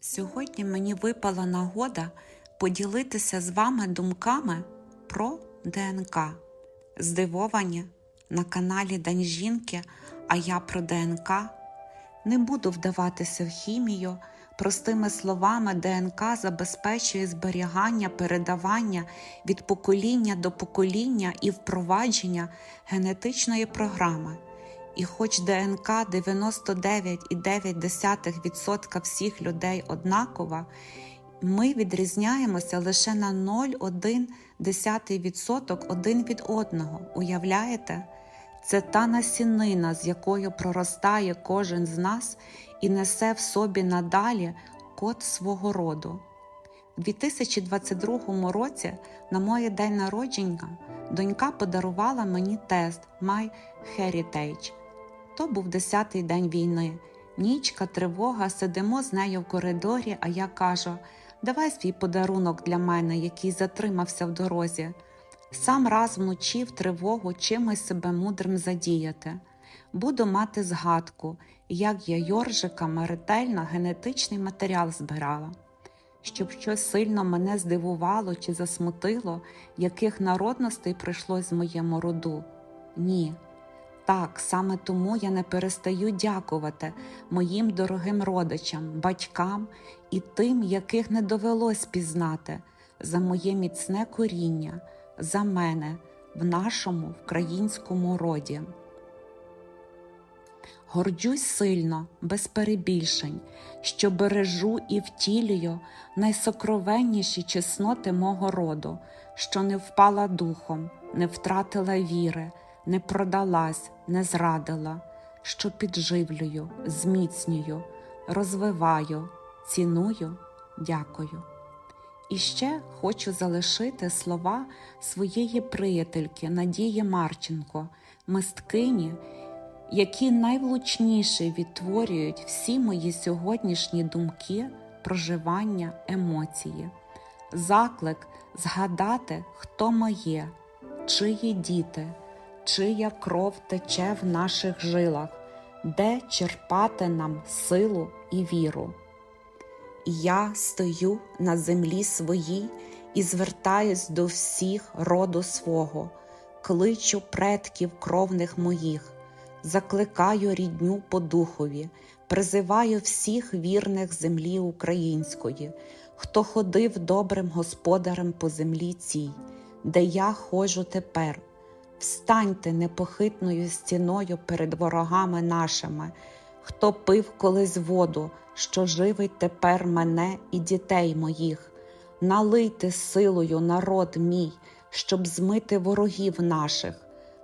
Сьогодні мені випала нагода поділитися з вами думками про ДНК. Здивовані на каналі День жінки, а я про ДНК. Не буду вдаватися в хімію. Простими словами, ДНК забезпечує зберігання, передавання від покоління до покоління і впровадження генетичної програми. І хоч ДНК 99,9% всіх людей однакова, ми відрізняємося лише на 0,1% один від одного. Уявляєте? Це та насінина, з якою проростає кожен з нас і несе в собі надалі код свого роду. У 2022 році, на моє день народження, донька подарувала мені тест My Heritage. То був 10-й день війни. Нічка, тривога, сидимо з нею в коридорі, а я кажу: давай свій подарунок для мене, який затримався в дорозі. Сам раз мучив тривогу чимось себе мудрим задіяти. Буду мати згадку, як я йоржиками ретельно генетичний матеріал збирала. Щоб щось сильно мене здивувало чи засмутило, яких народностей прийшлось з моєму роду. Ні. Так, саме тому я не перестаю дякувати моїм дорогим родичам, батькам і тим, яких не довелось пізнати, за моє міцне коріння, за мене в нашому українському роді. Горджусь сильно, без перебільшень, що бережу і втілюю найсокровенніші чесноти мого роду, що не впала духом, не втратила віри, не продалась, не зрадила, що підживлюю, зміцнюю, розвиваю, ціную, дякую. І ще хочу залишити слова своєї приятельки Надії Марченко, мисткині, які найвлучніше відтворюють всі мої сьогоднішні думки, проживання, емоції. Заклик згадати, хто моє, чиї діти, чия кров тече в наших жилах, де черпати нам силу і віру. Я стою на землі своїй і звертаюсь до всіх роду свого, кличу предків кровних моїх, закликаю рідню по духові, призиваю всіх вірних землі української, хто ходив добрим господарем по землі цій, де я ходжу тепер. Встаньте непохитною стіною перед ворогами нашими, хто пив колись воду, що живить тепер мене і дітей моїх. Налийте силою народ мій, щоб змити ворогів наших,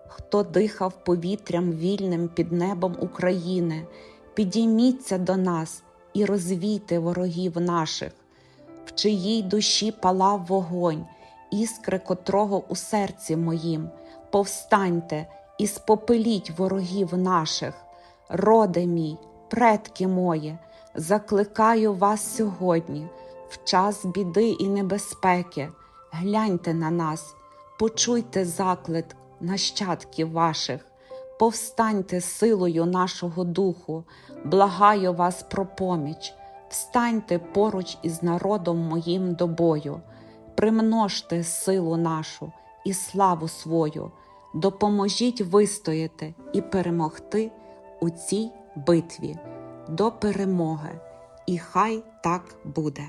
хто дихав повітрям вільним під небом України, підійміться до нас і розвійте ворогів наших, в чиїй душі палав вогонь, іскри котрого у серці моїм. Повстаньте і спопеліть ворогів наших, роде мій, предки мої, закликаю вас сьогодні, в час біди і небезпеки. Гляньте на нас, почуйте заклик нащадків ваших, повстаньте силою нашого духу, благаю вас про поміч, встаньте поруч із народом моїм до бою, примножте силу нашу і славу свою, допоможіть вистояти і перемогти у цій битві до перемоги, і хай так буде.